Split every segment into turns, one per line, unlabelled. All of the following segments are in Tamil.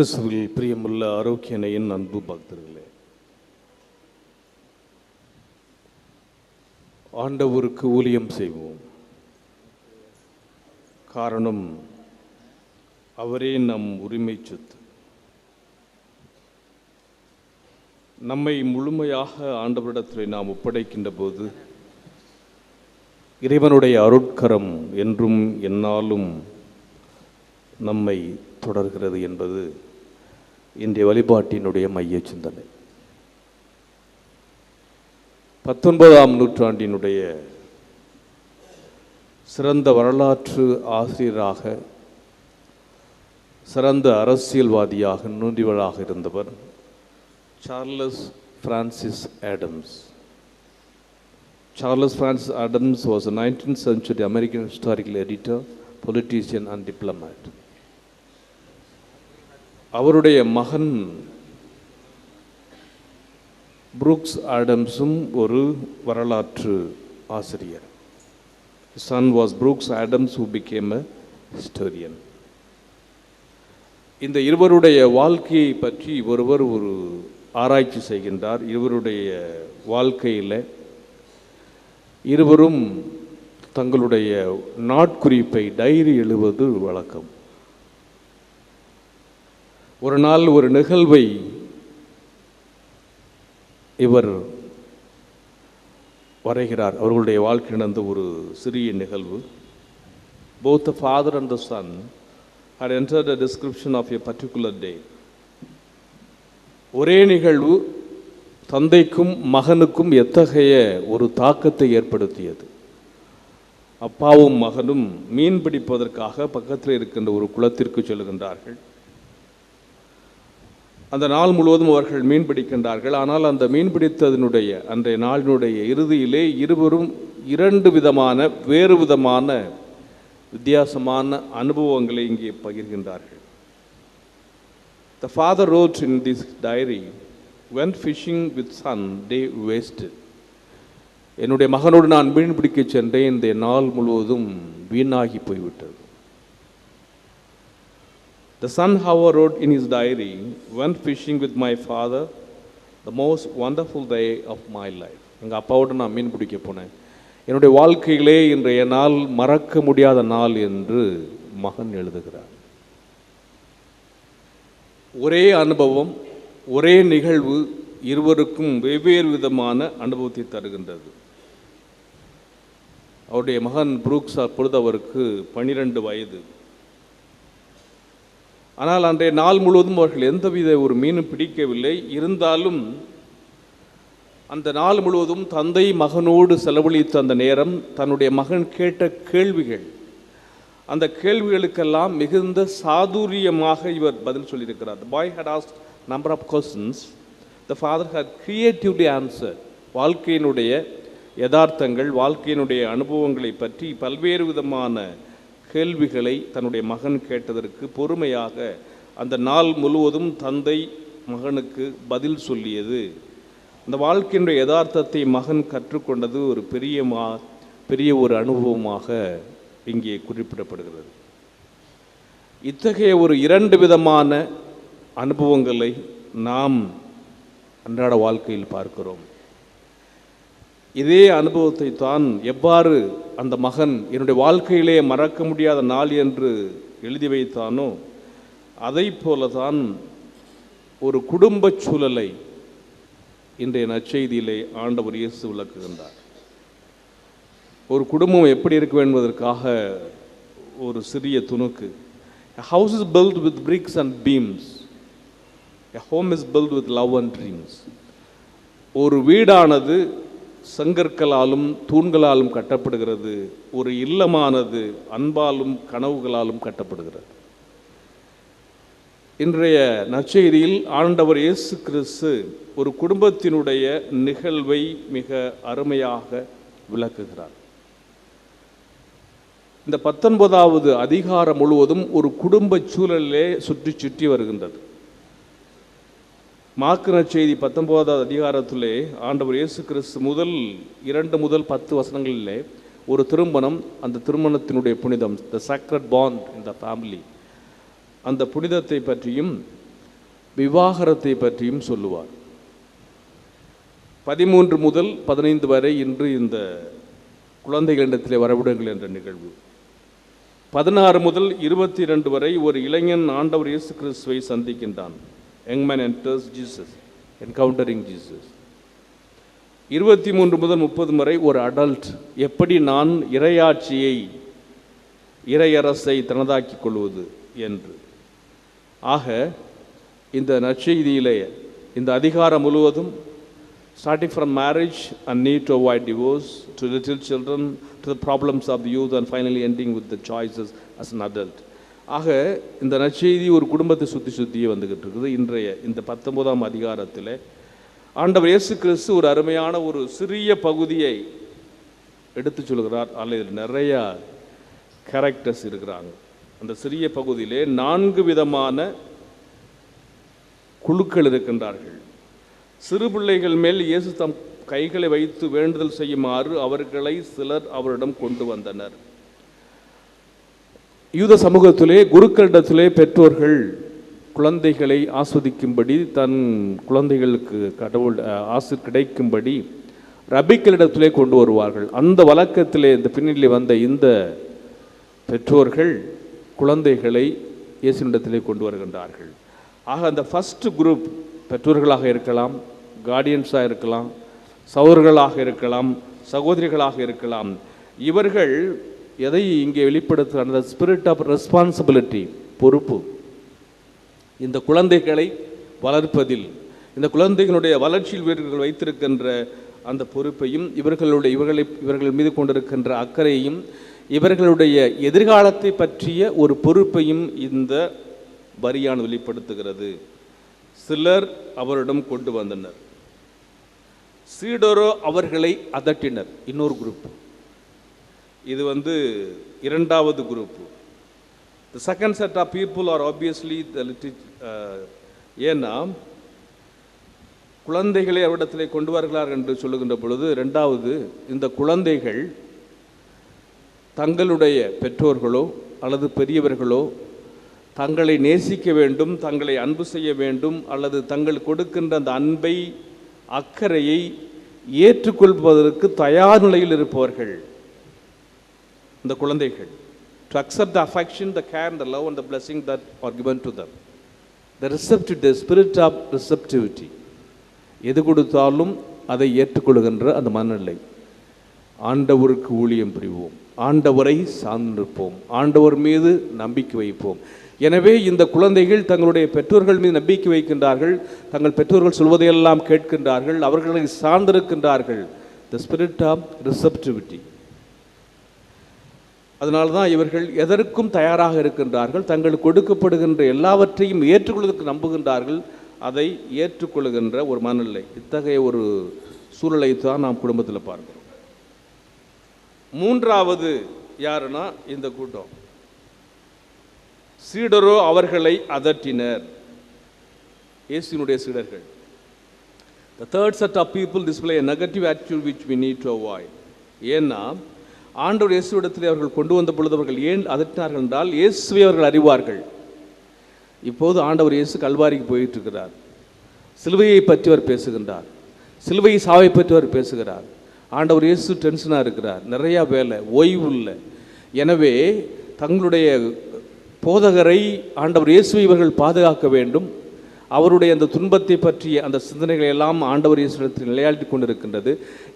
கிறிஸ்துவில் பிரியமுள்ள ஆரோக்கியனையின் அன்பு பக்தர்களே. ஆண்டவருக்கு ஊழியம் செய்வோம். காரணம் அவரே நம் உரிமை சொத்து. நம்மை முழுமையாக ஆண்டவரிடத்தில் நாம் ஒப்படைக்கின்ற போது இறைவனுடைய அருட்கரம் என்றும் என்னாலும் நம்மை தொடர்கிறது என்பது இன்றைய வழிபாட்டினுடைய மைய சிந்தனை பத்தொன்பதாம் நூற்றாண்டினுடைய சிறந்த வரலாற்று ஆசிரியராக சிறந்த அரசியல்வாதியாக நூன்றிவளாக இருந்தவர் Charles Francis Adams Charles Francis Adams was nineteen 19th American historical editor politician and diplomat. அவருடைய மகன் புரூக்ஸ் ஆடம்ஸும் ஒரு வரலாற்று ஆசிரியர். Son was Brooks Adams who became a historian இந்த இருவருடைய வாழ்க்கையை பற்றி ஒருவர் ஒரு ஆராய்ச்சி செய்கின்றார். இருவருடைய வாழ்க்கையில் இருவரும் தங்களுடைய நாட்குறிப்பை டைரி எழுவது வழக்கம். ஒரு நாள் ஒரு நிகழ்வை இவர் வரைகிறார். அவர்களுடைய வாழ்க்கை நடந்த ஒரு சிறிய நிகழ்வு. Both the father and the son had entered a description of a particular ஒரே நிகழ்வு தந்தைக்கும் மகனுக்கும் எத்தகைய ஒரு தாக்கத்தை ஏற்படுத்தியது. அப்பாவும் மகனும் மீன் பிடிப்பதற்காக பக்கத்தில் இருக்கின்ற ஒரு குளத்திற்கு செல்கின்றார்கள். அந்த நாள் முழுவதும் அவர்கள் மீன் பிடிக்கின்றார்கள். ஆனால் அந்த மீன் பிடித்ததனுடைய அன்றைய நாளினுடைய இறுதியிலே இருவரும் இரண்டு விதமான வேறு விதமான வித்தியாசமான அனுபவங்களை இங்கே பகிர்கின்றார்கள். The father wrote in this diary when fishing with son day waste என்னுடைய மகனோடு நான் மீன் பிடிக்கச் சென்றேன். இந்த நாள் முழுவதும் வீணாகி போய்விட்டது. The son, however, wrote in his diary, went fishing with my father, the most wonderful day of my life. எங்கள் அப்பாவோட நான் மீன் பிடிக்க போனேன். என்னுடைய வாழ்க்கையிலே இன்றைய நாள் மறக்க முடியாத நாள் என்று மகன் எழுதுகிறார். ஒரே அனுபவம் ஒரே நிகழ்வு இருவருக்கும் வெவ்வேறு விதமான அனுபவத்தை தருகின்றது. அவருடைய மகன் புரூக்ஸ் பொழுது அவருக்கு பனிரெண்டு வயது. ஆனால் அன்றைய நாள் முழுவதும் அவர்கள் எந்தவித ஒரு மீனும் பிடிக்கவில்லை. இருந்தாலும் அந்த நாள் முழுவதும் தந்தை மகனோடு செலவழித்த அந்த நேரம் தன்னுடைய மகன் கேட்ட கேள்விகள். அந்த கேள்விகளுக்கெல்லாம் மிகுந்த சாதுரியமாக இவர் பதில் சொல்லியிருக்கிறார். Boy boy had number of of the father father had creatively answered வாழ்க்கையினுடைய யதார்த்தங்கள் வாழ்க்கையினுடைய அனுபவங்களை பற்றி பல்வேறு விதமான கேள்விகளை தன்னுடைய மகன் கேட்டதற்கு பொறுமையாக அந்த நாள் முழுவதும் தந்தை மகனுக்கு பதில் சொல்லியது. அந்த வாழ்க்கையினுடைய யதார்த்தத்தை மகன் கற்றுக்கொண்டது ஒரு பெரிய மா பெரிய ஒரு அனுபவமாக இங்கே குறிப்பிடப்படுகிறது. இத்தகைய ஒரு இரண்டு விதமான அனுபவங்களை நாம் அன்றாட வாழ்க்கையில் பார்க்கிறோம். இதே அனுபவத்தை தான் எவ்வாறு அந்த மகன் என்னுடைய வாழ்க்கையிலே மறக்க முடியாத நாள் என்று எழுதி வைத்தானோ அதை போல தான் ஒரு குடும்பச் சூழலை இன்றைய நற்செய்தியிலே ஆண்டவர் இயேசு விளக்குகின்றார். ஒரு குடும்பம் எப்படி இருக்க வேண்டுவதற்காக ஒரு சிறிய துணுக்கு. House is built with bricks and beams a home is built with love and dreams ஒரு வீடானது செங்கற்களாலும் தூண்களாலும் கட்டப்படுகிறது. ஒரு இல்லமானது அன்பாலும் கனவுகளாலும் கட்டப்படுகிறது. இன்றைய நற்செய்தியில் ஆண்டவர் இயேசு கிறிஸ்து ஒரு குடும்பத்தினுடைய நிகழ்வை மிக அருமையாக விளக்குகிறார். இந்த பத்தொன்பதாவது அதிகாரம் முழுவதும் ஒரு குடும்ப சூழலிலே சுற்றி சுற்றி வருகின்றது. மாக்கின செய்தி பத்தொன்பதாவது அதிகாரத்திலே ஆண்டவர் இயேசு கிறிஸ்து முதல் இரண்டு முதல் பத்து வசனங்களிலே ஒரு திருமணம் அந்த திருமணத்தினுடைய புனிதம் த சக்ரட் பாண்ட் இன் த ஃபேமிலி அந்த புனிதத்தை பற்றியும் விவாகரத்தை பற்றியும் சொல்லுவார். பதிமூன்று முதல் பதினைந்து வரை இன்று இந்த குழந்தைகளிடத்திலே வரவிடுங்கள் என்ற நிகழ்வு. பதினாறு முதல் இருபத்தி இரண்டு வரை ஒரு இளைஞன் ஆண்டவர் இயேசு கிறிஸ்துவை சந்திக்கின்றான். Young man enters Jesus encountering Jesus இருபத்தி மூன்று முதல் முப்பது வரை ஒரு அடல்ட் எப்படி நான் இறையாட்சியை இறையரசை தனதாக்கிக் கொள்வது என்று ஆக இந்த நற்செய்தியிலே இந்த அதிகாரம் முழுவதும் starting from marriage and need to avoid divorce to little children to the problems of the youth and finally ending with the choices as an adult ஆக இந்த நற்செய்தி ஒரு குடும்பத்தை சுற்றி சுற்றியே வந்துக்கிட்டு இருக்குது. இன்றைய இந்த பத்தொன்பதாம் அதிகாரத்தில் ஆண்டவர் இயேசு கிறிஸ்து ஒரு அருமையான ஒரு சிறிய பகுதியை எடுத்து சொல்கிறார். அதில் இதில் நிறையா கேரக்டர்ஸ் இருக்கிறாங்க. அந்த சிறிய பகுதியிலே நான்கு விதமான குழுக்கள் இருக்கின்றார்கள். சிறு பிள்ளைகள் மேல் இயேசு தம் கைகளை வைத்து வேண்டுதல் செய்யுமாறு அவர்களை சிலர் அவரிடம் கொண்டு வந்தனர். யூத சமூகத்திலே குருக்களிடத்திலே பெற்றோர்கள் குழந்தைகளை ஆஸ்வதிக்கும்படி தன் குழந்தைகளுக்கு கடவுள் ஆசு கிடைக்கும்படி ரபிக்களிடத்திலே கொண்டு வருவார்கள். அந்த வழக்கத்திலே இந்த பின்னணியிலே வந்த இந்த பெற்றோர்கள் குழந்தைகளை இயேசுனிடத்திலே கொண்டு வருகின்றார்கள். ஆக அந்த ஃபஸ்ட்டு குரூப் பெற்றோர்களாக இருக்கலாம் கார்டியன்ஸாக இருக்கலாம் சகோதரர்களாக இருக்கலாம் சகோதரிகளாக இருக்கலாம் இவர்கள் எதை இங்கே வெளிப்படுத்துகிற அந்த ஸ்பிரிட் ஆஃப் ரெஸ்பான்சிபிலிட்டி பொறுப்பு. இந்த குழந்தைகளை வளர்ப்பதில் இந்த குழந்தைகளுடைய வளர்ச்சியில் இவர்கள் வைத்திருக்கின்ற அந்த பொறுப்பையும் இவர்களுடைய இவர்களை இவர்கள் மீது கொண்டிருக்கின்ற அக்கறையையும் இவர்களுடைய எதிர்காலத்தை பற்றிய ஒரு பொறுப்பையும் இந்த வரியான் வெளிப்படுத்துகிறது. சிலர் அவரிடம் கொண்டு வந்தனர். சீடரோ அவர்களை அதட்டினர். இன்னொரு குரூப் இது வந்து இரண்டாவது group the second set of people are obviously the little ஏன்னா குழந்தைகளை அவரிடத்தில் கொண்டு வருகிறார் என்று சொல்லுகின்ற பொழுது ரெண்டாவது இந்த குழந்தைகள் தங்களுடைய பெற்றோர்களோ அல்லது பெரியவர்களோ தங்களை நேசிக்க வேண்டும் தங்களை அன்பு செய்ய வேண்டும் அல்லது தங்கள் கொடுக்கின்ற அந்த அன்பை அக்கறையை ஏற்றுக்கொள்வதற்கு தயார் நிலையில் இருப்பவர்கள். இந்த குழந்தைகள். To accept the affection the care the love and the blessing that are given to them the receptive the spirit of receptivity எது கொடுத்தாலும் அதை ஏற்றுக்கொள்கின்ற அந்த மனநிலை. ஆண்டவருக்கு ஊழியம் புரிவோம். ஆண்டவரை சார்ந்திருப்போம். ஆண்டவர் மீது நம்பிக்கை வைப்போம். எனவே இந்த குழந்தைகள் தங்களுடைய பெற்றோர்கள் மீது நம்பிக்கை வைக்கின்றார்கள். தங்கள் பெற்றோர்கள் சொல்வதையெல்லாம் கேட்கின்றார்கள். அவர்களை சார்ந்திருக்கின்றார்கள். த ஸ்பிரிட் ஆஃப் ரிசப்டிவிட்டி அதனால தான் இவர்கள் எதற்கும் தயாராக இருக்கின்றார்கள் தங்களுக்கு கொடுக்கப்படுகின்ற எல்லாவற்றையும் ஏற்றுக்கொள்வதற்கு நம்புகின்றார்கள். அதை ஏற்றுக்கொள்கின்ற ஒரு மனநிலை. இத்தகைய ஒரு சூழலை தான் நாம் குடும்பத்தில் பார்க்கிறோம். மூன்றாவது யாருன்னா இந்த கூட்டம். சீடரோ அவர்களை அதட்டினர். இயேசுனுடைய சீடர்கள். The third set of people display negative attitude which we need to avoid ஏன்னா ஆண்டவர் இயேசுவிடத்தில் அவர்கள் கொண்டு வந்த பொழுது அவர்கள் ஏன் அதட்டினார்கள் என்றால் இயேசுவை அவர்கள் அறிவார்கள். இப்போது ஆண்டவர் இயேசு கல்வாரிக்கு போயிட்டு இருக்கிறார் சிலுவையை பற்றி அவர் பேசுகின்றார். சிலுவை சாவை பற்றி அவர் பேசுகிறார். ஆண்டவர் இயேசு டென்ஷனாக இருக்கிறார். நிறையா வேலை ஓய்வு இல்லை. எனவே தங்களுடைய போதகரை ஆண்டவர் இயேசுவை இவர்கள் பாதுகாக்க வேண்டும். அவருடைய அந்த துன்பத்தை பற்றிய அந்த சிந்தனைகளை எல்லாம் ஆண்டவர் இயேசுடத்தில் நிலையாட்டி கொண்டிருக்கின்றது.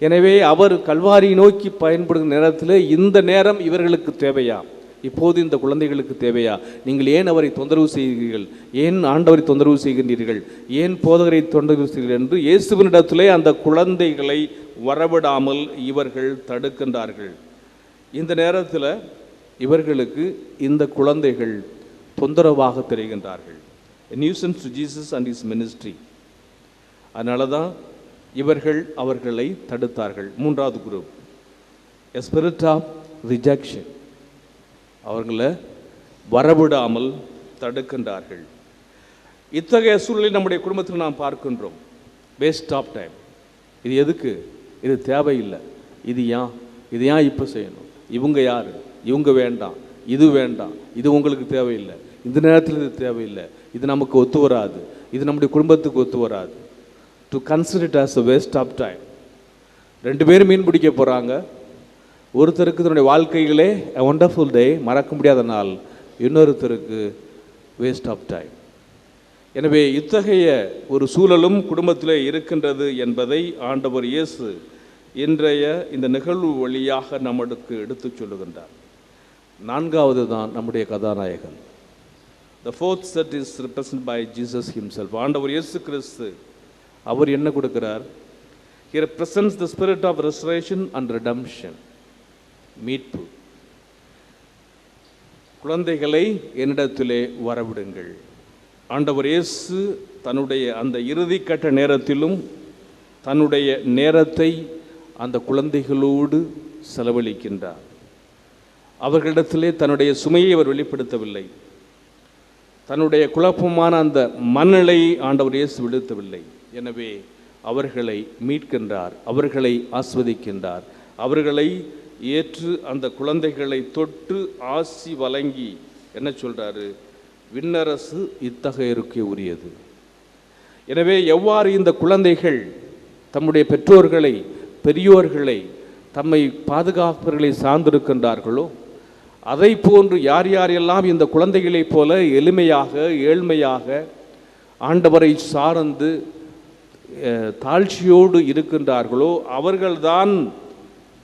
எனவே அவர் கல்வாரியை நோக்கி பயன்படுகிற நேரத்தில் இந்த நேரம் இவர்களுக்கு தேவையா? இப்போது இந்த குழந்தைகளுக்கு தேவையா? நீங்கள் ஏன் அவரை தொந்தரவு செய்கிறீர்கள்? ஏன் ஆண்டவரை தொந்தரவு செய்கின்றீர்கள்? ஏன் போதகரை தொந்தரவு செய்கிறீர்கள் என்று இயேசுவினிடத்திலே அந்த குழந்தைகளை வரவிடாமல் இவர்கள் தடுக்கின்றார்கள். இந்த நேரத்தில் இவர்களுக்கு இந்த குழந்தைகள் தொந்தரவாக தெரிகின்றார்கள். Nuisance to Jesus and is ministry அதனால தான் இவர்கள் அவர்களை தடுத்தார்கள். மூன்றாவது group a spirit of rejection அவர்களை வரவிடாமல் தடுக்கின்றார்கள். இத்தகைய சூழலை நம்முடைய குடும்பத்தில் நாம் பார்க்கின்றோம். வேஸ்ட் ஆஃப் டைம் இது எதுக்கு? இது தேவையில்லை. இது ஏன்? இது ஏன் இப்போ செய்யணும்? இவங்க யார்? இவங்க வேண்டாம். இது வேண்டாம். இது உங்களுக்கு தேவையில்லை. இந்த நேரத்தில் இது தேவையில்லை. இது நமக்கு ஒத்து வராது. இது நம்முடைய குடும்பத்துக்கு ஒத்து வராது. To consider it as a waste of time ரெண்டு பேரும் மீன் பிடிக்க போகிறாங்க ஒருத்தருக்கு தன்னுடைய வாழ்க்கைகளே ஒண்டர்ஃபுல் டே மறக்க முடியாத நாள். இன்னொருத்தருக்கு வேஸ்ட் ஆஃப் டைம் எனவே இத்தகைய ஒரு சூழலும் குடும்பத்தில் இருக்கின்றது என்பதை ஆண்டவர் இயேசு இன்றைய இந்த நிகழ்வு வழியாக நம்மளுக்கு எடுத்துச் சொல்லுகின்றார். நான்காவது தான் நம்முடைய கதாநாயகன். The fourth set is represent by Jesus himself ஆண்டவர் இயேசு கிறிஸ்து அவர் என்ன கொடுக்கிறார்? He represents the spirit of restoration and redemption மீட்பு. குழந்தைகளை என்னிடத்திலே வரவிடுங்கள். ஆண்டவர் இயேசு தன்னுடைய அந்த இறுதிக்கட்ட நேரத்திலும் தன்னுடைய நேரத்தை அந்த குழந்தைகளோடு செலவழிக்கின்றார். அவர்களிடத்திலே தன்னுடைய சுமையை அவர் வெளிப்படுத்தவில்லை. தன்னுடைய குழப்பமான அந்த மனநிலை ஆண்டவர் இயேசு விடுத்தவில்லை. எனவே அவர்களை மீட்கின்றார் அவர்களை ஆஸ்வதிக்கின்றார் அவர்களை ஏற்று அந்த குழந்தைகளை தொட்டு ஆசி வழங்கி என்ன சொல்கிறாரு விண்ணரசு இத்தகையருக்கு உரியது. எனவே எவ்வாறு இந்த குழந்தைகள் தம்முடைய பெற்றோர்களை பெரியோர்களை தம்மை பாதுகாப்பவர்களை சார்ந்திருக்கின்றார்களோ அதை போன்று யார் யாரெல்லாம் இந்த குழந்தைகளைப் போல எளிமையாக ஏழ்மையாக ஆண்டவரை சார்ந்து தாழ்ச்சியோடு இருக்கின்றார்களோ அவர்கள்தான்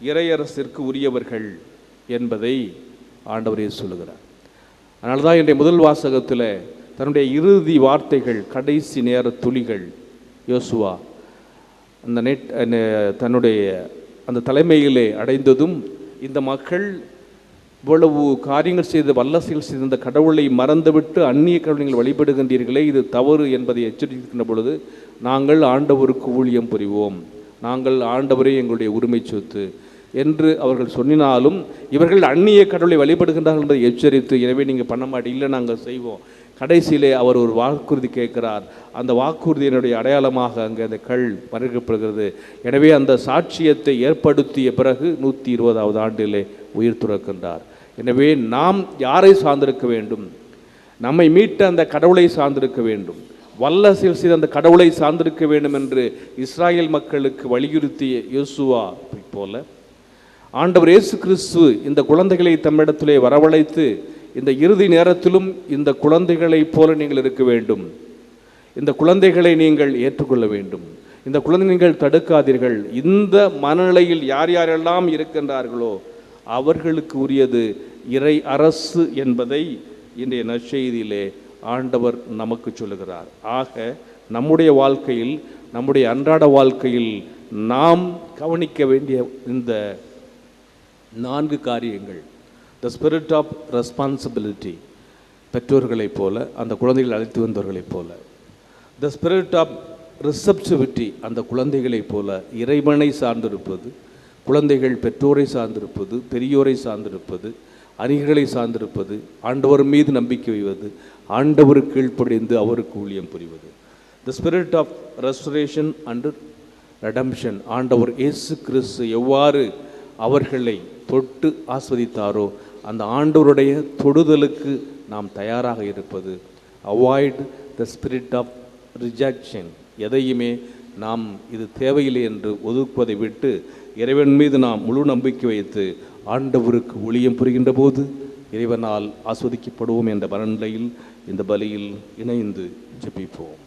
இறையரசிற்கு உரியவர்கள் என்பதை ஆண்டவரே சொல்லுகிறார். அதனால தான் என்னுடைய முதல் வாசகத்தில் தன்னுடைய இறுதி வார்த்தைகள் கடைசி நேர துளிகள் யோசுவா அந்த நெட் தன்னுடைய அந்த தலைமையிலே அடைந்ததும் இந்த மக்கள் இவ்வளவு காரியங்கள் செய்த வல்லசைகள் செய்த இந்த கடவுளை மறந்துவிட்டு அந்நிய கடவுளை நீங்கள் வழிபடுகின்றீர்களே இது தவறு என்பதை எச்சரிக்கின்ற பொழுது நாங்கள் ஆண்டவருக்கு ஊழியம் புரிவோம். நாங்கள் ஆண்டவரே எங்களுடைய உரிமை சொத்து என்று அவர்கள் சொன்னினாலும் இவர்கள் அந்நிய கடவுளை வழிபடுகின்றார்கள் என்பதை எச்சரித்து எனவே நீங்கள் பண்ண மாட்டீங்க இல்லை நாங்கள் செய்வோம். கடைசியிலே அவர் ஒரு வாக்குறுதி கேட்கிறார். அந்த வாக்குறுதியினுடைய அடையாளமாக அங்கே அந்த கல் பருகப்படுகிறது. எனவே அந்த சாட்சியத்தை ஏற்படுத்திய பிறகு நூற்றி இருபதாவது ஆண்டிலே உயிர் துறக்கின்றார். எனவே நாம் யாரை சார்ந்திருக்க வேண்டும்? நம்மை மீட்ட அந்த கடவுளை சார்ந்திருக்க வேண்டும். வல்லசில் செய்த அந்த கடவுளை சார்ந்திருக்க வேண்டும் என்று இஸ்ராயல் மக்களுக்கு வலியுறுத்திய யோசுவா போல ஆண்டவர் இயேசு கிறிஸ்து இந்த குழந்தைகளை தம்மிடத்திலே வரவழைத்து இந்த இறுதி நேரத்திலும் இந்த குழந்தைகளைப் போல நீங்கள் இருக்க வேண்டும். இந்த குழந்தைகளை நீங்கள் ஏற்றுக்கொள்ள வேண்டும். இந்த குழந்தை நீங்கள் தடுக்காதீர்கள். இந்த மனநிலையில் யார் யாரெல்லாம் இருக்கின்றார்களோ அவர்களுக்கு உரியது இறை அரசு என்பதை இன்றைய நற்செய்தியிலே ஆண்டவர் நமக்கு சொல்லுகிறார். ஆக நம்முடைய வாழ்க்கையில் நம்முடைய அன்றாட வாழ்க்கையில் நாம் கவனிக்க வேண்டிய இந்த நான்கு காரியங்கள் த ஸ்பிரிட் ஆஃப் ரெஸ்பான்சிபிலிட்டி பெற்றோர்களைப் போல அந்த குழந்தைகள் அழைத்து வந்தவர்களைப் போல த ஸ்பிரிட் ஆஃப் ரிசப்சிவிட்டி அந்த குழந்தைகளைப் போல இறைவனை சார்ந்திருப்பது குழந்தைகள் பெற்றோரை சார்ந்திருப்பது பெரியோரை சார்ந்திருப்பது அணிகளை சார்ந்திருப்பது ஆண்டவர் மீது நம்பிக்கை வைவது ஆண்டவர் கீழ்ப்படிந்து அவருக்கு ஊழியம் புரிவது. The spirit of restoration and redemption ஆண்டவர் இயேசு கிறிஸ்து எவ்வாறு அவர்களை தொட்டு ஆஸ்வதித்தாரோ அந்த ஆண்டவருடைய தொடுதலுக்கு நாம் தயாராக இருப்பது. Avoid the spirit of rejection எதையுமே நாம் இது தேவையில்லை என்று ஒதுக்குவதை விட்டு இறைவன் மீது நாம் முழு நம்பிக்கை வைத்து ஆண்டவருக்கு ஒளியம் புரிகின்ற போது இறைவனால் ஆஸ்வதிக்கப்படுவோம் என்ற மனநிலையில் இந்த பலியில் இணைந்து ஜெபிப்போம்.